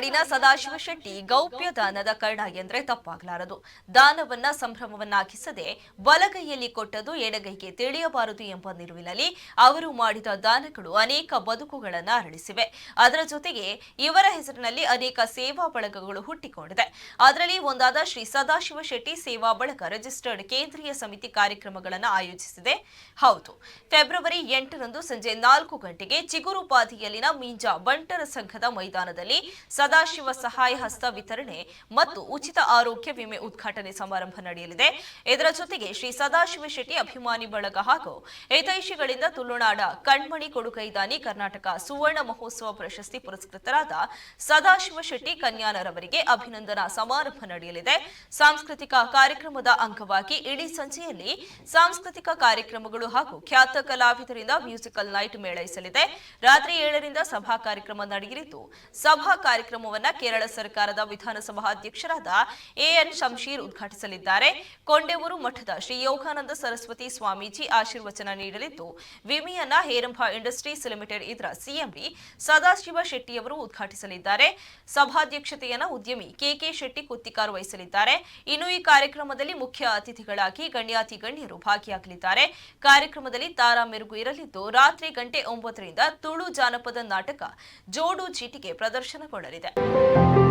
ತುಳುನಾಡಿನ ಸದಾಶಿವ ಶೆಟ್ಟಿ ಗೌಪ್ಯ ದಾನದ ಕರ್ಣ ಎಂದ್ರೆ ತಪ್ಪಾಗಲಾರದು. ದಾನವನ್ನ ಸಂಭ್ರಮವನ್ನಾಗಿಸದೆ ಬಲಗೈಯಲ್ಲಿ ಕೊಟ್ಟದು ಎಡಗೈಗೆ ತಿಳಿಯಬಾರದು ಎಂಬ ನಿಲುವಿನಲ್ಲಿ ಅವರು ಮಾಡಿದ ದಾನಗಳು ಅನೇಕ ಬದುಕುಗಳನ್ನು ಅರಳಿಸಿವೆ. ಅದರ ಜೊತೆಗೆ ಇವರ ಹೆಸರಿನಲ್ಲಿ ಅನೇಕ ಸೇವಾ ಬಳಗಗಳು ಹುಟ್ಟಿಕೊಂಡಿದೆ. ಅದರಲ್ಲಿ ಒಂದಾದ ಶ್ರೀ ಸದಾಶಿವ ಶೆಟ್ಟಿ ಸೇವಾ ಬಳಗ ರಿಜಿಸ್ಟರ್ಡ್ ಕೇಂದ್ರೀಯ ಸಮಿತಿ ಕಾರ್ಯಕ್ರಮಗಳನ್ನು ಆಯೋಜಿಸಿದೆ. ಹೌದು, ಫೆಬ್ರವರಿ ಎಂಟರಂದು ಸಂಜೆ ನಾಲ್ಕು ಗಂಟೆಗೆ ಚಿಗುರುಪಾದಿಯಲ್ಲಿನ ಮೀಂಜಾ ಬಂಟರ ಸಂಘದ ಮೈದಾನದಲ್ಲಿ ಸದಾಶಿವ ಸಹಾಯ ಹಸ್ತ ವಿತರಣೆ ಮತ್ತು ಉಚಿತ ಆರೋಗ್ಯ ವಿಮೆ ಉದ್ಘಾಟನೆ ಸಮಾರಂಭ ನಡೆಯಲಿದೆ. ಇದರ ಜೊತೆಗೆ ಶ್ರೀ ಸದಾಶಿವ ಶೆಟ್ಟಿ ಅಭಿಮಾನಿ ಬಳಗ ಹಾಗೂ ಹಿತೈಷಿಗಳಿಂದ ತುಳುನಾಡ ಕಣ್ಮಣಿ ಕೊಡುಗೈದಾನಿ ಕರ್ನಾಟಕ ಸುವರ್ಣ ಮಹೋತ್ಸವ ಪ್ರಶಸ್ತಿ ಪುರಸ್ಕೃತರಾದ ಸದಾಶಿವ ಶೆಟ್ಟಿ ಕನ್ಯಾನರವರಿಗೆ ಅಭಿನಂದನಾ ಸಮಾರಂಭ ನಡೆಯಲಿದೆ. ಸಾಂಸ್ಕೃತಿಕ ಕಾರ್ಯಕ್ರಮದ ಅಂಗವಾಗಿ ಇಡೀ ಸಂಜೆಯಲ್ಲಿ ಸಾಂಸ್ಕೃತಿಕ ಕಾರ್ಯಕ್ರಮಗಳು ಹಾಗೂ ಖ್ಯಾತ ಕಲಾವಿದರಿಂದ ಮ್ಯೂಸಿಕಲ್ ನೈಟ್ ಮೇಳೈಸಲಿದೆ. ರಾತ್ರಿ ಏಳರಿಂದ ಸಭಾ ಕಾರ್ಯಕ್ರಮ ನಡೆಯಲಿದ್ದು, ಸಭಾ ಕಾರ್ಯಕ್ರಮವನ್ನ ಕೇರಳ ಸರ್ಕಾರದ ವಿಧಾನಸಭಾ ಅಧ್ಯಕ್ಷರಾದ ಎಎನ್ ಶಂಶೀರ್ ಉದ್ಘಾಟಿಸಲಿದ್ದಾರೆ. ಕೊಂಡೇವೂರು ಮಠದ ಶ್ರೀ ಯೋಗಾನಂದ ಸರಸ್ವತಿ ಸ್ವಾಮೀಜಿ ಆಶೀರ್ವಚನ ನೀಡಲಿದ್ದು, ವಿಮೆಯನ್ನ ಹೇರಂಭ ಇಂಡಸ್ಟ್ರೀಸ್ ಲಿಮಿಟೆಡ್ ಇದರ ಸಿಎಂಡಿ ಸದಾಶಿವ ಶೆಟ್ಟಿಯವರು ಉದ್ಘಾಟಿಸಲಿದ್ದಾರೆ. ಸಭಾಧ್ಯಕ್ಷತೆಯನ್ನ ಉದ್ಯಮಿ ಕೆಕೆ ಶೆಟ್ಟಿ ಕುತ್ತಿಕಾರು ವಹಿಸಲಿದ್ದಾರೆ. ಇನ್ನು ಈ ಕಾರ್ಯಕ್ರಮದಲ್ಲಿ ಮುಖ್ಯ ಅತಿಥಿಗಳಾಗಿ ಗಣ್ಯಾತಿ ಗಣ್ಯರು ಭಾಗಿಯಾಗಲಿದ್ದಾರೆ. ಕಾರ್ಯಕ್ರಮದಲ್ಲಿ ತಾರಾ ಮೆರುಗು ಇರಲಿದ್ದು, ರಾತ್ರಿ ಗಂಟೆ ಒಂಬತ್ತರಿಂದ ತುಳು ಜಾನಪದ ನಾಟಕ ಜೋಡು ಚೀಟಿಗೆ ಪ್ರದರ್ಶನಗೊಳ್ಳಲಿದೆ. で。